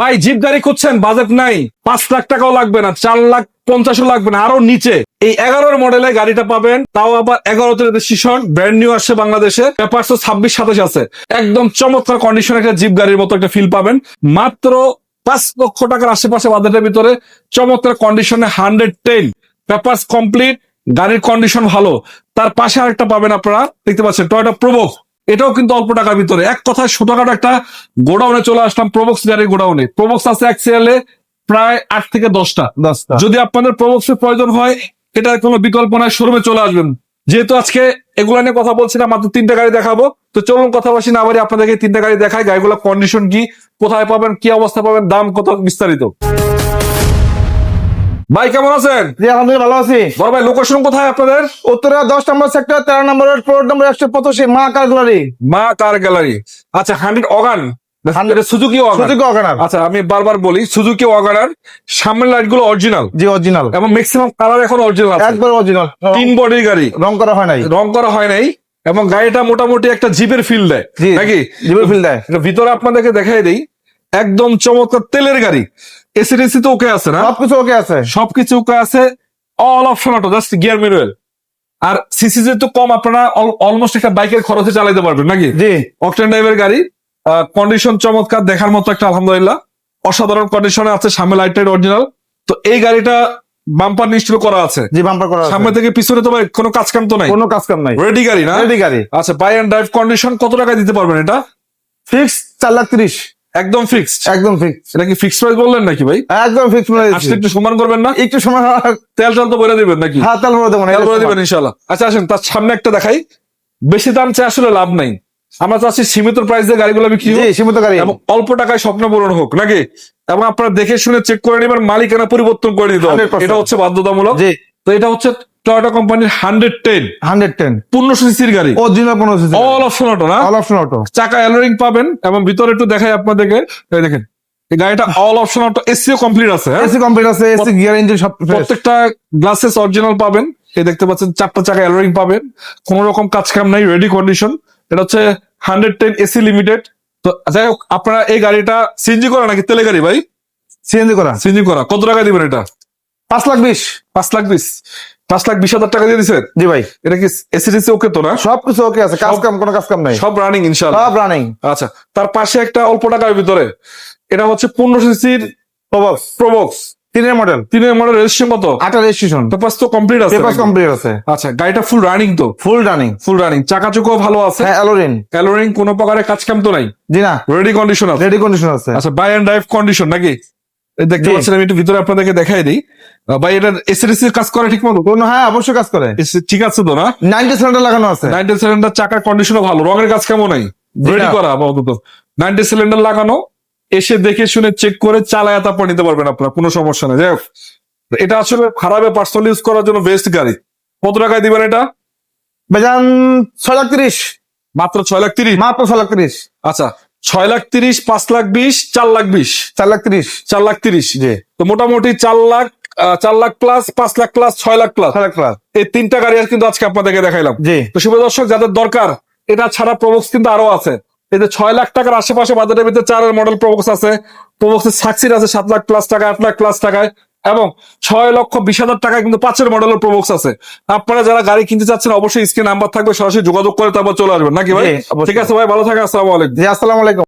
ভাই, জিপ গাড়ি খুঁজছেন, বাজেট নাই। পাঁচ লাখ টাকাও লাগবে না, চার লাখ পঞ্চাশও লাগবে না, আরও নিচে। এই এগারোর মডেলে গাড়িটা পাবেন, তাও আবার এগারোতে রেজিস্ট্রেশন ব্র্যান্ড নিউ আসছে বাংলাদেশে পেপারস ছাব্বিশ, সাতাশ আছে। একদম চমৎকার কন্ডিশন একটা জিপ গাড়ির মতো একটা ফিল পাবেন। মাত্র পাঁচ লক্ষ টাকার আশেপাশে বাজেটের ভিতরে চমৎকার কন্ডিশনে হান্ড্রেড টেন পেপারস কমপ্লিট গাড়ির কন্ডিশন ভালো। তার পাশে আরেকটা পাবেন আপনারা, দেখতে পাচ্ছেন টয়টা প্রবক্স এটাও কিন্তু অল্প টাকার ভিতরে। এক কথায় ছোটখাটো একটা গোডাউনে চলে আসলাম প্রবক্স গাড়ির গোডাউনে। প্রবক্স আছে এক অ্যাক্সিয়ালে প্রায় আট থেকে দশটা। দশটা। যদি আপনাদের প্রবক্স এর প্রয়োজন হয় এটা কোনো বিকল্প নয় শোরুমে চলে আসবেন। যেহেতু আজকে এগুলা নিয়ে কথা বলছিলাম মাত্র তিনটা গাড়ি দেখাবো। তো চলুন কথা বলছি না আবারই আপনাদেরকে তিনটা গাড়ি দেখাই গাড়িগুলোর কন্ডিশন কি কোথায় পাবেন কি অবস্থা পাবেন দাম কত বিস্তারিত। ভাই কেমন আছেন? জি আলহামদুলিল্লাহ ভালো আছি। বড় ভাই লোকেশন কোথায় আপনাদের? উত্তরা দশ নম্বর সেক্টর তেরো নম্বর ফ্লোর নম্বর একশো পঁচাশি Maa car gallery Maa car gallery আচ্ছা হান্ড্রেড অগান? সুজুকি আচ্ছা আমি বারবার বলি সুজুকি সামনের লাইটগুলো অরিজিনাল জি অরিজিনাল এবং ম্যাক্সিমাম কালার এখন অরিজিনাল একবার অরিজিনাল তিন বডির গাড়ি। রং করা হয় নাই। রং করা হয় নাই এবং গাড়িটা মোটামুটি একটা জিপের ফিল দেয় নাকি? ফিল দেয়। ভিতরে আপনাদেরকে দেখাই দেই একদম চমৎকার তেলের গাড়ি। এসিডিসি তো ওকে আছে না? সবকিছু ওকে আছে। সবকিছু ওকে আছে। All option auto just gear মিরুয়েল আর সিসি যেহেতু কম আপনারা অলমোস্ট একটা বাইকের খরচে চালাতে পারবেন নাকি? জি। অকটেন ড্রাইভের গাড়ি কন্ডিশন চমৎকার দেখার মতো একটা আলহামদুলিল্লাহ। অসাধারণ কন্ডিশনে আছে সামনে লাইট টাইট অরিজিনাল তো এই গাড়িটা বাম্পার নিশ্চয় করা আছে। জি বাম্পার করা সামনে থেকে পিছনে তো ভাই কোনো কাজ কাম তো নাই? কোনো কাজ কাম নাই। রেডি গাড়ি না? রেডি গাড়ি। আচ্ছা বাই অ্যান্ড ড্রাইভ কন্ডিশন কত টাকা দিতে পারবেন এটা? ফিক্স চার লাখ তিরিশ। একদম ফিক্সড একদম ফিক্স এটা কি ফিক্সড প্রাইস বললেন নাকি ভাই? একদম ফিক্স মানে আসলে একটু সমান করবেন না? একটু সময় তেল টাল তো বলে দিবেন নাকি? হাত তাল বলে দেবো না তেল বলে দিবেন ইনশাল্লাহ আচ্ছা আসেন তার সামনে একটা দেখাই। বেশি দাম চাই আসলে লাভ নাই। আমরা চাচ্ছি সীমিত প্রাইস দিয়ে গাড়িগুলো বিক্রি হোক সীমিত গাড়ি। এবং অল্প টাকায় স্বপ্ন পূরণ হোক নাকি? এবং আপনারা দেখে শুনে চেক করে নেবেন মালিকানা পরিবর্তন করে নিতে হবে। এটা হচ্ছে বাধ্যতামূলক। তো এটা হচ্ছে টয়োটা কোম্পানির হান্ড্রেড টেন হান্ড্রেড টেন পনেরোশো সিসির গাড়ি। অরিজিনাল পনেরো অল অপশন অটো না? অল অপশন অটো চাকা এলোরিং পাবেন এবং ভিতরে একটু দেখাই আপনাদেরকে। এই দেখেন এই গাড়িটা অল অপশন অটো এসিও কমপ্লিট আছে হ্যাঁ? এসি কমপ্লিট আছে এসি গিয়ার ইঞ্জিন সব প্রত্যেকটা গ্লাসেস অরিজিনাল পাবেন। এই দেখতে পাচ্ছেন চারটা চাকা এলোরিং পাবেন। কোন রকম কাজ কাম নাই রেডি কন্ডিশন এটা হচ্ছে হান্ড্রেড টেন এসি লিমিটেড তো যাই হোক আপনারা এই গাড়িটা সিএনজি করা নাকি তেলে গাড়ি ভাই? সিএনজি করা। সিএনজি করা। কত টাকা দিবেন এটা? পাঁচ লাখ বিশ। পাঁচ লাখ বিশ। পাঁচ লাখ বিশ হাজার টাকা দিয়ে দিচ্ছেন জি ভাই। এটা কি এসিডিসি ওকে তো না? সবকিছু ওকে আছে কাজ কাম কোনো কাজ কাম নাই। সব রানিং ইনশাল্লাহ সব রানিং আচ্ছা তার পাশে একটা অল্প টাকার ভিতরে এটা হচ্ছে পনেরো সিসির প্রবক্স প্রবক্স তিনের মডেল তিনের মডেল রেজিস্ট্রেশন কত? আটা রেজিস্ট্রেশন পেপার তো কমপ্লিট আছে। পেপার কমপ্লিট আছে। আচ্ছা গাড়িটা ফুল রানিং তো? ফুল রানিং ফুল রানিং চাকা চুকো ভালো আছে? হ্যাঁ অ্যালোরিন ক্যালোরিং কোনো প্রকারের কাজ কাম তো নাই? জি না। রেডি কন্ডিশন আছে? রেডি কন্ডিশন আছে। আচ্ছা বাই অ্যান্ড ড্রাইভ কন্ডিশন নাকি? দেখতে পাচ্ছেন আমি একটু ভিতরে আপনাদেরকে দেখাই দিই। ভাই এটা এসিডিসি কাজ করে ঠিক মতো কোন হ্যাঁ অবশ্যই কাজ করে। ঠিক আছে তো না? নাইনটি সিলিন্ডার লাগানো আছে। নাইনটি সিলিন্ডার চাকার কন্ডিশনও ভালো রঙের কাজ কেমন নাই রেডি করা আপাতত। নাইনটি সিলিন্ডার লাগানো এসে দেখে শুনে চেক করে চালায় তারপর নিতে পারবেন আপনার কোনো সমস্যা নেই। যাই হোক এটা আসলে খারাপে পার্সোনাল ইউজ করার জন্য বেস্ট গাড়ি। কত টাকায় দিবেন এটা? বেজান ছয় লাখ তিরিশ। মাত্র ছয় লাখ তিরিশ? মাত্র ছয় লাখ তিরিশ। আচ্ছা ছয় লাখ তিরিশ পাঁচ লাখ বিশ চার লাখ বিশ। চার লাখ তিরিশ। চার লাখ তিরিশ। তো মোটামুটি চার লাখ চার লাখ প্লাস পাঁচ লাখ প্লাস ছয় লাখ প্লাস লাখ প্লাস এই তিনটা গাড়ি আর কিন্তু আজকে আপনাদেরকে দেখাইলাম। জি। তো শুভ দর্শক যাদের দরকার এটা ছাড়া প্রবক্স কিন্তু আরও আছে। এতে ছয় লাখ টাকার আশেপাশে বাজারের ভিতরে চারের মডেল প্রবক্স আছে। প্রবক্সের সাকসিড আছে সাত লাখ প্লাস টাকা আট লাখ প্লাস টাকায়। এবং ছয় লক্ষ বিশ হাজার টাকায় কিন্তু পাঁচের মডেলের প্রবক্স আছে। আপনারা যারা গাড়ি কিনতে চাচ্ছেন অবশ্যই স্ক্রিন নাম্বার থাকবে সরাসরি যোগাযোগ করে তারপর চলে আসবেন। নাকি ভাই? ঠিক আছে ভাই ভালো থাকে আসসালামু আলাইকুম। আসসালামু আলাইকুম।